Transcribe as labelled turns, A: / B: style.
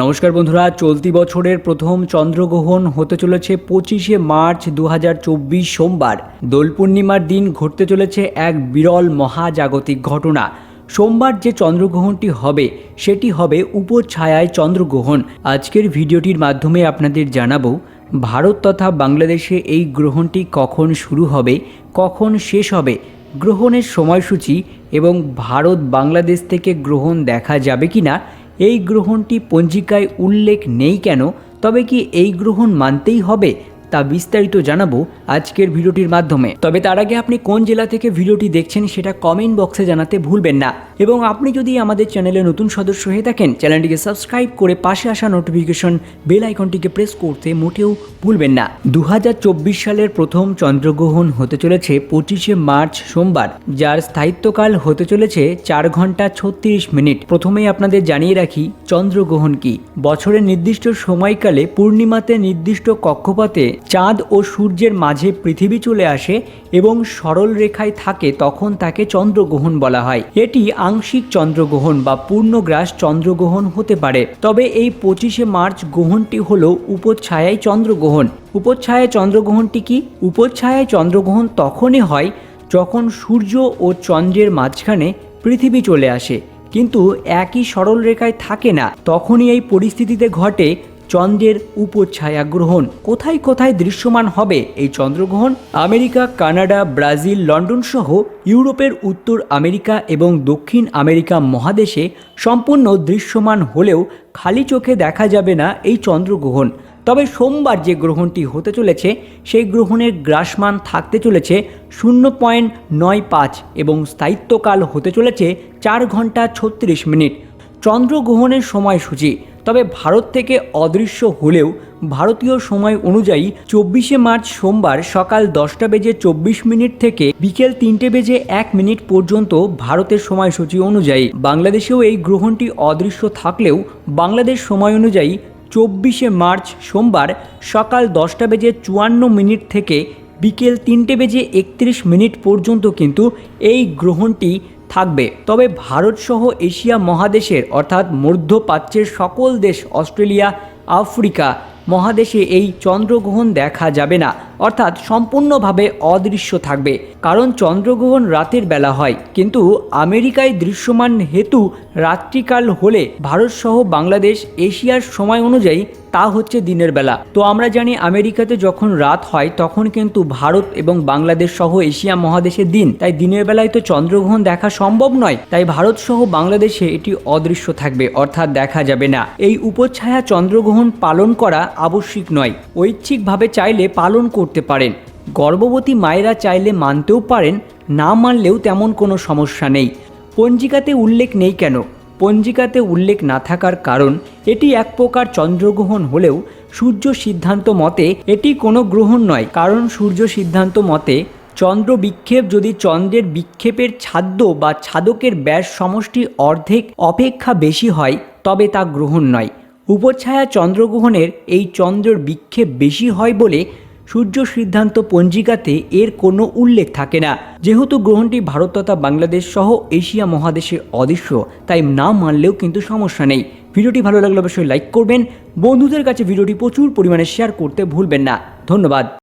A: নমস্কার বন্ধুরা, চলতি বছরের প্রথম চন্দ্রগ্রহণ হতে চলেছে পঁচিশে মার্চ দু হাজার চব্বিশ সোমবার। দোল পূর্ণিমার দিন ঘটতে চলেছে এক বিরল মহাজাগতিক ঘটনা। সোমবার যে চন্দ্রগ্রহণটি হবে, সেটি হবে উপছায়ায় চন্দ্রগ্রহণ। আজকের ভিডিওটির মাধ্যমে আপনাদের জানাব, ভারত তথা বাংলাদেশে এই গ্রহণটি কখন শুরু হবে, কখন শেষ হবে, গ্রহণের সময়সূচি এবং ভারত বাংলাদেশ থেকে গ্রহণ দেখা যাবে কি না এই গ্রহণটি পঞ্জিকায় উল্লেখ নেই কেন তবে কি এই গ্রহণ মানতেই হবে? তা বিস্তারিত জানাব আজকের ভিডিওটির মাধ্যমে। তবে তার আগে আপনি কোন জেলা থেকে ভিডিওটি দেখছেন সেটা কমেন্ট বক্সে জানাতে ভুলবেন না। এবং আপনি যদি আমাদের চ্যানেলে নতুন সদস্য হয়ে থাকেন, চ্যানেলটিকে সাবস্ক্রাইব করে পাশে আসা নোটিফিকেশন বেল আইকনটিকে প্রেস করতে মোটেও ভুলবেন না। দু হাজার চব্বিশ সালের প্রথম চন্দ্রগ্রহণ হতে চলেছে পঁচিশে মার্চ সোমবার, যার স্থায়িত্বকাল হতে চলেছে চার ঘণ্টা ছত্রিশ মিনিট। প্রথমেই আপনাদের জানিয়ে রাখি, চন্দ্রগ্রহণ কি? বছরের নির্দিষ্ট সময়কালে পূর্ণিমাতে নির্দিষ্ট কক্ষপথে চাঁদ ও সূর্যের মাঝে পৃথিবী চলে আসে এবং সরল রেখায় থাকে তখন তাকে চন্দ্রগ্রহণ বলা হয়। এটি আংশিক চন্দ্রগ্রহণ বা পূর্ণগ্রাস চন্দ্রগ্রহণ হতে পারে। তবে এই পঁচিশে মার্চ গ্রহণটি হল উপচ্ছায়ায় চন্দ্রগ্রহণ। উপচ্ছায়ায় চন্দ্রগ্রহণটি কি? উপচ্ছায়ায় চন্দ্রগ্রহণ তখনই হয় যখন সূর্য ও চন্দ্রের মাঝখানে পৃথিবী চলে আসে। কিন্তু একই সরল রেখায় থাকে না। তখনই এই পরিস্থিতিতে ঘটে চন্দ্রের উপছায়া গ্রহণ। কোথায় কোথায় দৃশ্যমান হবে এই চন্দ্রগ্রহণ? আমেরিকা, কানাডা, ব্রাজিল, লন্ডন সহ ইউরোপের উত্তর আমেরিকা এবং দক্ষিণ আমেরিকা মহাদেশে সম্পূর্ণ দৃশ্যমান হলেও খালি চোখে দেখা যাবে না এই চন্দ্রগ্রহণ। তবে সোমবার যে গ্রহণটি হতে চলেছে, সেই গ্রহণের গ্রাসমান থাকতে চলেছে শূন্য পয়েন্ট নয় পাঁচ এবং স্থায়িত্বকাল হতে চলেছে চার ঘণ্টা ছত্রিশ মিনিট। চন্দ্রগ্রহণের সময়সূচি তবে ভারত থেকে অদৃশ্য হলেও ভারতীয় সময় অনুযায়ী চব্বিশে মার্চ সোমবার সকাল দশটা বেজে চব্বিশ মিনিট থেকে বিকেল তিনটে বেজে এক মিনিট পর্যন্ত ভারতের সময়সূচি অনুযায়ী বাংলাদেশেও এই গ্রহণটি অদৃশ্য থাকলেও বাংলাদেশ সময় অনুযায়ী চব্বিশে মার্চ সোমবার সকাল দশটা বেজে চুয়ান্ন মিনিট থেকে বিকেল তিনটে বেজে একত্রিশ মিনিট পর্যন্ত কিন্তু এই গ্রহণটি থাকবে। তবে ভারতসহ এশিয়া মহাদেশের, অর্থাৎ মধ্যপ্রাচ্যের সকল দেশ, অস্ট্রেলিয়া, আফ্রিকা মহাদেশে এই চন্দ্রগ্রহণ দেখা যাবে না। অর্থাৎ সম্পূর্ণভাবে অদৃশ্য থাকবে। কারণ চন্দ্রগ্রহণ রাতের বেলা হয়। কিন্তু আমেরিকায় দৃশ্যমান হেতু রাত্রিকাল হলে ভারতসহ বাংলাদেশ এশিয়ার সময় অনুযায়ী তা হচ্ছে দিনের বেলা। তো আমরা জানি আমেরিকাতে যখন রাত হয়, তখন কিন্তু ভারত এবং বাংলাদেশ সহ এশিয়া মহাদেশের দিন। তাই দিনের বেলায় তো চন্দ্রগ্রহণ দেখা সম্ভব নয়। তাই ভারত সহ বাংলাদেশে এটি অদৃশ্য থাকবে। অর্থাৎ দেখা যাবে না। এই উপছায়া চন্দ্রগ্রহণ পালন করা আবশ্যিক নয়। ঐচ্ছিকভাবে চাইলে পালন করতে পারেন। গর্ভবতী মায়েরা চাইলে মানতেও পারেন, না মানলেও তেমন কোনো সমস্যা নেই। পঞ্জিকাতে উল্লেখ নেই কেন? পঞ্জিকাতে উল্লেখ না থাকার কারণ, এটি এক প্রকার চন্দ্রগ্রহণ হলেও সূর্য সিদ্ধান্ত মতে এটি কোনো গ্রহণ নয়। কারণ সূর্য সিদ্ধান্ত মতে চন্দ্র বিক্ষেপ যদি চন্দ্রের বিক্ষেপের ছাদ্য বা ছাদকের ব্যাস সমষ্টি অর্ধেক অপেক্ষা বেশি হয়, তবে তা গ্রহণ নয়। উপছায়া চন্দ্রগ্রহণের এই চন্দ্রের বিক্ষেপ বেশি হয় বলে সূর্য সিদ্ধান্ত পঞ্জিকাতে এর কোনো উল্লেখ থাকে না। যেহেতু গ্রহণটি ভারত তথা বাংলাদেশ সহ এশিয়া মহাদেশে অদৃশ্য, তাই না মানলেও কিন্তু সমস্যা নেই। ভিডিওটি ভালো লাগলে অবশ্যই লাইক করবেন। বন্ধুদের কাছে ভিডিওটি প্রচুর পরিমাণে শেয়ার করতে ভুলবেন না। ধন্যবাদ।